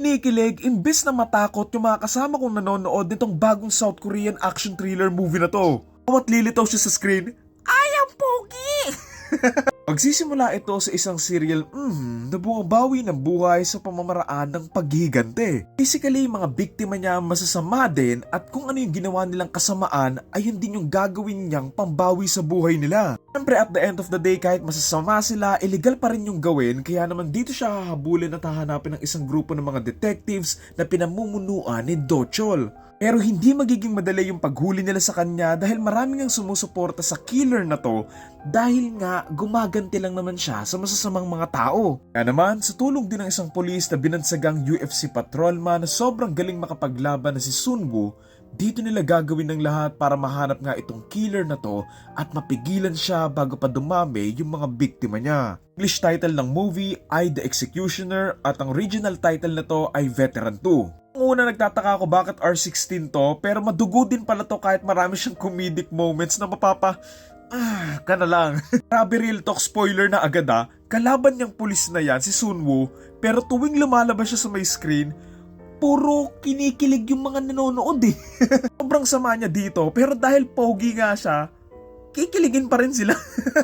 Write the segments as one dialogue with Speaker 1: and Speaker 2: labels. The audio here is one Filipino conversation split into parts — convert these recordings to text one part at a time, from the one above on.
Speaker 1: Kinikilig, imbis na matakot yung mga kasama kong nanonood nitong bagong South Korean action thriller movie na to. Bawat lilitaw siya sa screen! Magsisimula ito sa isang serial mm, na bumabawi ng buhay sa pamamaraan ng paghigante. Basically, mga biktima niya masasama din at kung ano yung ginawa nilang kasamaan ay yun din yung gagawin niyang pambawi sa buhay nila. Siyempre at the end of the day kahit masasama sila, illegal pa rin yung gawin kaya naman dito siya hahabulin at hahanapin ng isang grupo ng mga detectives na pinamumunuan ni Dochol. Pero hindi magiging madali yung paghuli nila sa kanya dahil maraming ang sumusuporta sa killer na to dahil nga gumaganti lang naman siya sa masasamang mga tao. Kaya naman, sa tulong din ng isang polis na binansagang UFC patrolman na sobrang galing makapaglaban na si Sunwoo, dito nila gagawin ng lahat para mahanap nga itong killer na to at mapigilan siya bago pa dumami yung mga biktima niya. English title ng movie ay The Executioner at ang original title na to ay Veteran 2. Una nagtataka ako bakit R16 to pero madugo din pala to kahit marami siyang comedic moments na mapapa... Ah, ka na lang. Grabe real talk spoiler na agad ah. Kalaban niyang pulis na yan, si Sunwoo, pero tuwing lumalabas siya sa may screen, puro kinikilig yung mga nanonood eh. Sobrang sama niya dito, pero dahil pogi nga siya, kikiligin pa rin sila.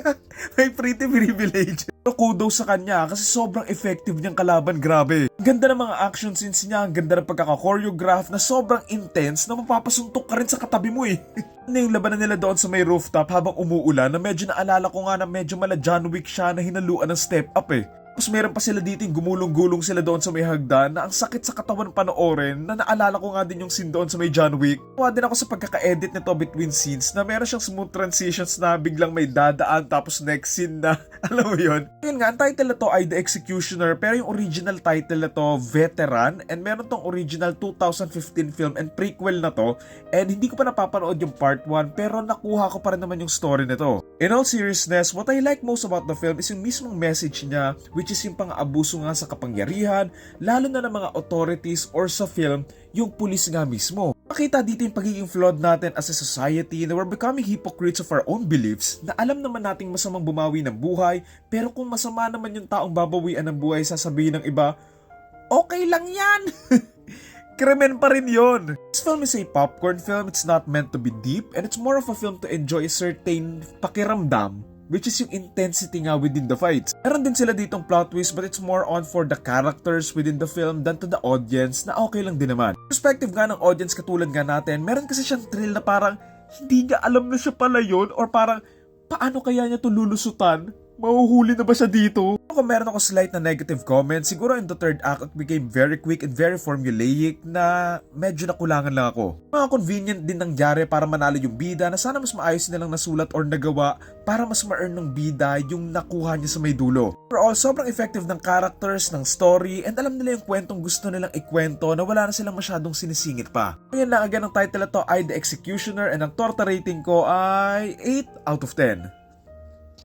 Speaker 1: May pretty privilege. Pero kudos sa kanya kasi sobrang effective niyang kalaban, grabe. Ganda ng mga action scenes niya, ang ganda ng pagkaka-choreograph na sobrang intense na mapapasuntok ka rin sa katabi mo eh. ano yung labanan nila doon sa may rooftop habang umuulan na medyo naalala ko nga na medyo mala John Wick siya na hinaluan ng step up eh. Tapos meron pa sila dito gumulong-gulong sila doon sa may hagdan na ang sakit sa katawan panoorin na naalala ko nga din yung scene doon sa may John Wick. Kuha din ako sa pagkaka-edit nito between scenes na meron siyang smooth transitions na biglang may dadaan tapos next scene na alam mo yun. Yun nga, ang title na ay The Executioner pero yung original title na to Veteran and meron tong original 2015 film and prequel na to and hindi ko pa napapanood yung part 1 pero nakuha ko pa rin naman yung story nito. In all seriousness, what I like most about the film is yung mismong message niya which is yung pang-abuso nga sa kapangyarihan, lalo na ng mga authorities or sa film, yung pulis nga mismo. Makita dito yung pagiging flawed natin as a society na we're becoming hypocrites of our own beliefs na alam naman nating masamang bumawi ng buhay pero kung masama naman yung taong babawian ng buhay sasabihin ng iba, okay lang yan! Krimen pa rin yon. This film is a popcorn film, it's not meant to be deep and it's more of a film to enjoy a certain pakiramdam which is yung intensity nga within the fights. Meron din sila ditong plot twist but it's more on for the characters within the film than to the audience na okay lang din naman. Perspective nga ng audience katulad nga natin, meron kasi siyang thrill na parang hindi niya alam na siya pala yun or parang paano kaya niya to lulusutan? Mahuhuli na ba siya dito? Kung meron ako slight na negative comment, siguro in the third act it became very quick and very formulaic na medyo nakulangan lang ako. Mga convenient din nangyari para manalo yung bida na sana mas maayos nilang nasulat or nagawa para mas ma-earn ng bida yung nakuha niya sa may dulo. Overall, sobrang effective ng characters, ng story, and alam nila yung kwentong gusto nilang ikwento na wala na silang masyadong sinisingit pa. Ngayon lang again ang title na to ay The Executioner and ang torta rating ko ay 8 out of 10.